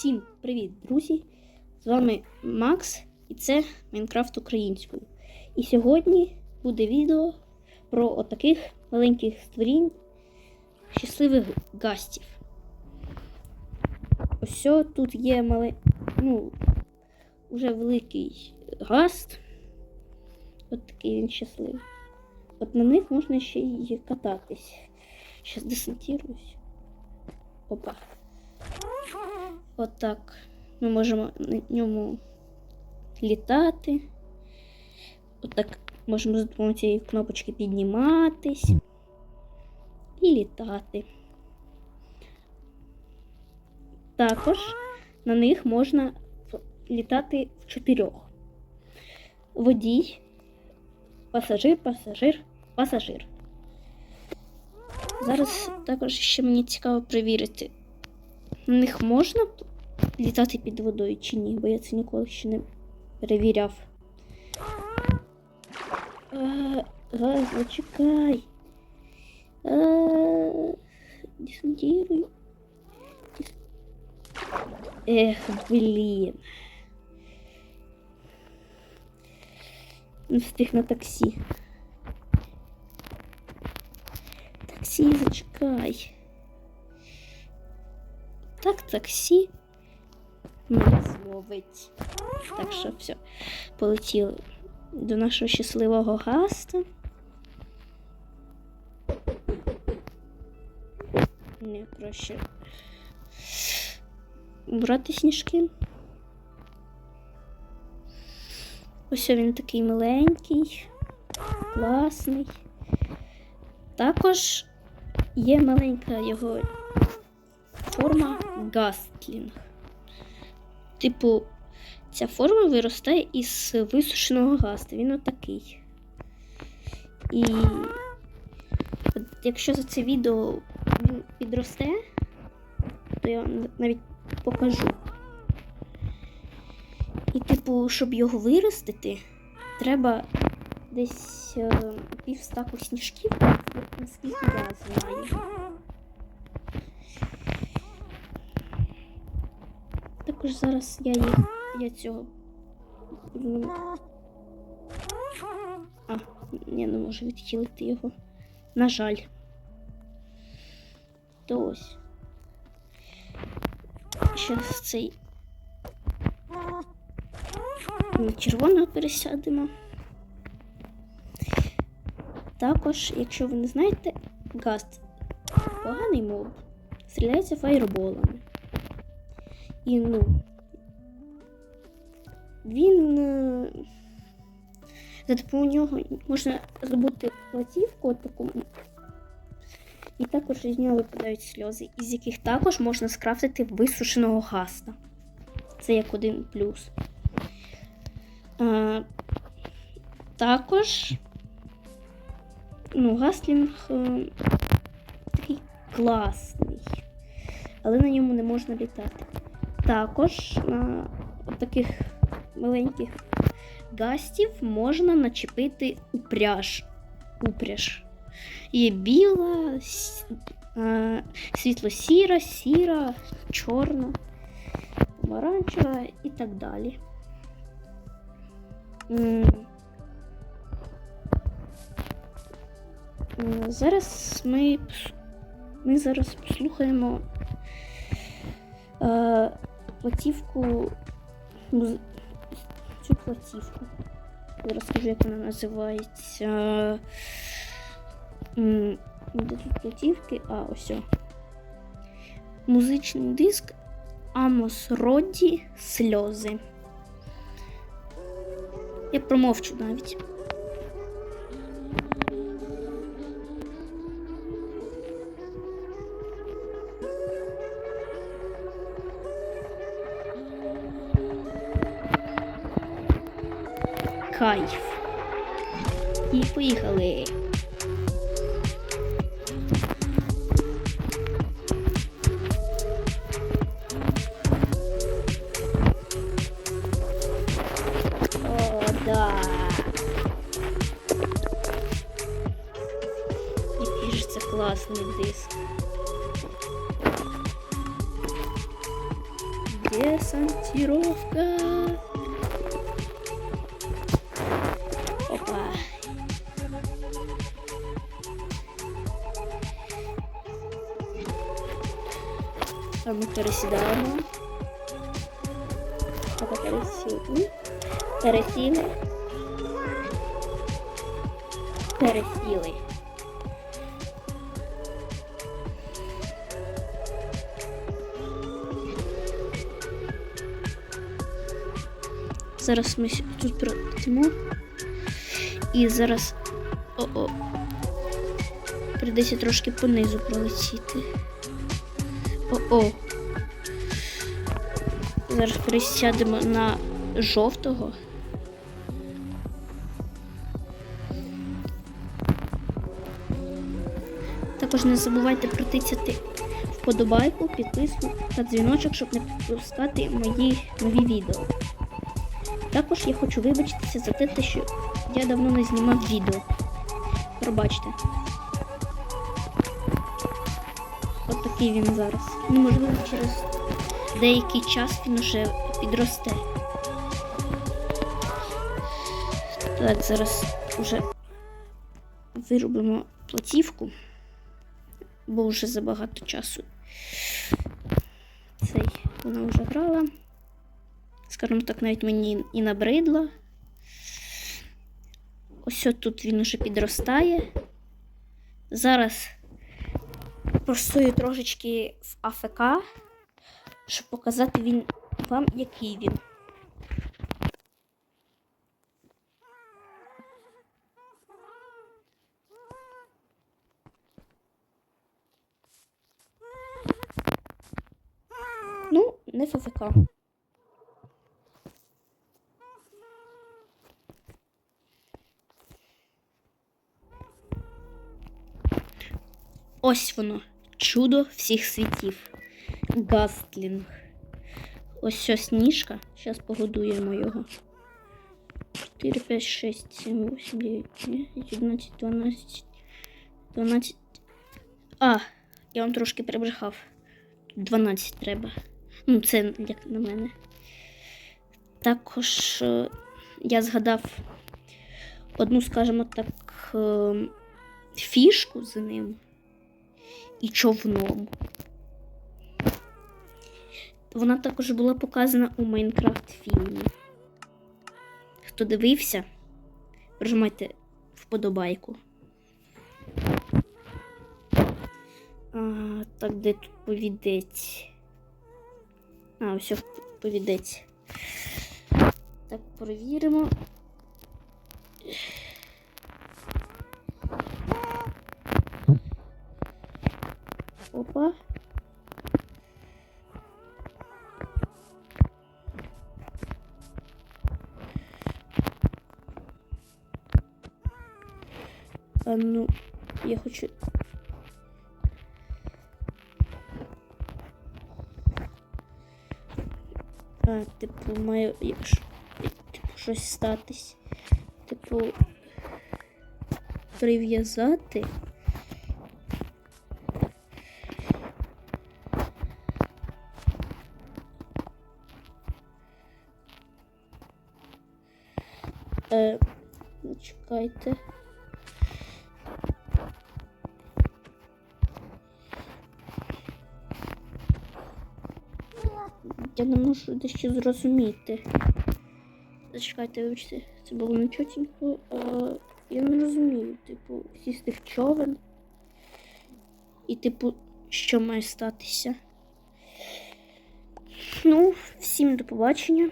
Всім привіт, друзі! З вами Макс і це Майнкрафт українською. І сьогодні буде відео про отаких маленьких створінь щасливих гастів. Ось тут є мале... ну, уже великий гаст. От такий він щасливий. От на них можна ще й кататись. Зараз десантируюсь. Опа. Отак. Ми можемо на ньому літати. Отак можемо за допомогою цієї кнопочки підніматись і літати. Також на них можна літати в чотирьох. Водій, пасажир, пасажир, пасажир. Зараз також ще мені цікаво перевірити, на них можна літати під водою чи ні, бо я це ніколи ще не перевіряв. А, Газ, зачекай. А, Десантирую. Дес- Ех, блін. Не встиг на таксі. Таксі, зачекай. Так, таксі мене зловить. Так що все, полетіли до нашого щасливого гаста. Не краще брати сніжки. Ось він такий миленький, класний. Також є маленька його форма Гастлінг. Типу, ця форма виростає із висушеного гаста. Він отакий. І якщо за це відео він підросте, то я вам навіть покажу. І, типу, щоб його виростити, треба десь е, півстаку сніжків, наскільки я знаю. Також зараз я їх я цього. А, я не можу відхилити його. На жаль. То ось. Зараз цей на червоного пересядемо. Також, якщо ви не знаєте, Гаст поганий моб. Стріляється фаєрболами. І ну. Він. е, За допомогою нього можна здобути платівку таку. І також із нього випадають сльози, із яких також можна скрафтити висушеного гаста. Це як один плюс. А, також ну, гаслінг е, такий класний, але на ньому не можна літати. Також на таких маленьких гастів можна начепити упряж. упряж. Є біла, е, світло-сіра, сіра, чорна, помаранчева і так далі. М, Зараз ми, ми зараз послухаємо е, платівку, цю платівку. Я розкажу, як вона називається. Де тут платівки? А, ось. Музичний диск Амос Родді Сльози. Я промовчу навіть. Кайф. І поїхали. О, да. Ж це класний диск. Десантировка. А ми пересідаємо. Опа, пересіли. Пересіли. Зараз ми тут пролетимо. І зараз. О-о. Придеться трошки понизу пролетіти. О-о. Зараз пересядемо на жовтого. Також не забувайте протицяти вподобайку, підписку та дзвіночок, щоб не пропускати мої нові відео. Також я хочу вибачитися за те, що я давно не знімав відео. Пробачте. От такий він зараз. Можливо, через деякий час він уже підросте. Так, зараз вже виробимо платівку, бо вже забагато часу. Цей вона вже грала. Скажімо так, навіть мені і набридла. Ось от тут він уже підростає. Зараз простою трошечки в АФК, щоб показати він вам, який він. Ну, не в АФК. Ось воно. Чудо всіх світів. Гастлінг. Ось ця сніжка. Зараз погодуємо його. 4, 5, 6, 7, 8, 9, 10, 11, 12, 12. А, я вам трошки перебрехав. 12 треба. Ну, це як на мене. Також е, я згадав одну, скажімо так, е, фішку з ним і човном. Вона також була показана у Майнкрафт фільмі. Хто дивився, прожимайте вподобайку. А, так, де тут повідець? А, ось повідець. Так, перевіримо. Опа. А ну, я хочу. А, типу, має якщо типу щось статись. Типу прив'язати. Е, чекайте. Я не можу дещо зрозуміти. Зачекайте, вибачте, це було не чотенько. Я не розумію, типу, всі з тих човен. І, типу, що має статися. Ну, всім до побачення.